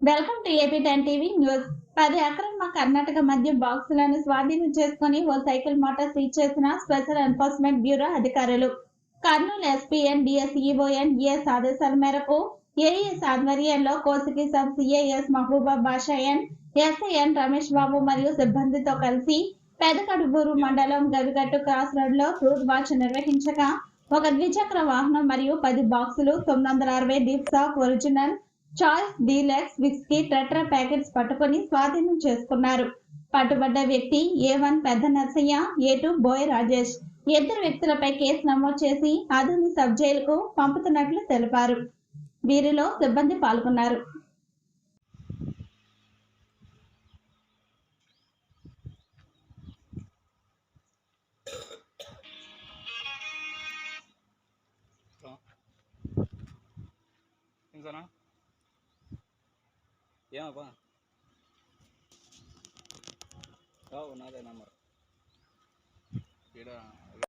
Welcome to AP ten TV news పది అక్రమ కర్ణాటక మద్యం బాక్సులను స్వాధీనం చేసుకుని ఓ సైకిల్ మోటార్ సీజ్ చేసిన స్పెషల్ ఎన్ఫోర్స్మెంట్ బ్యూరో అధికారులు. కర్నూలు ఎస్పీఎన్ డిఎస్ఈఓఎన్ ఈఎస్ ఆదేశాల మేరకు ఏఈఎస్ ఆధ్వర్యంలో కోసికి సబ్ సిఏఎస్ మహబూబా బాషాయన్ ఎస్ఐఎన్ రమేష్ బాబు మరియు సిబ్బందితో కలిసి పెదకడుబూరు మండలం గవిగట్టు క్రాస్ రోడ్లో ఫ్రూట్ వాచ్ నిర్వహించగా ఒక ద్విచక్ర వాహనం మరియు పది బాక్సులు తొమ్మిది వందల అరవై Deep of original Charles deluxe whisky tetra packets పట్టుకొని స్వాధీనం చేసుకున్నారు. పట్టుబడ్డ వ్యక్తి ఏ వన్ పెద్ద నర్సయ్య ఏ టూ బోయ్ రాజేష్. ఇద్దరు వ్యక్తులపై కేసు నమోదు చేసి అదుని సబ్ జైలుకు పంపుతున్నట్లు తెలిపారు. వీరిలో సిబ్బంది పాల్గొన్నారు. ఇంకనా ஏன் ஏமாப்பா ஒன்றாத நம்ம இடம்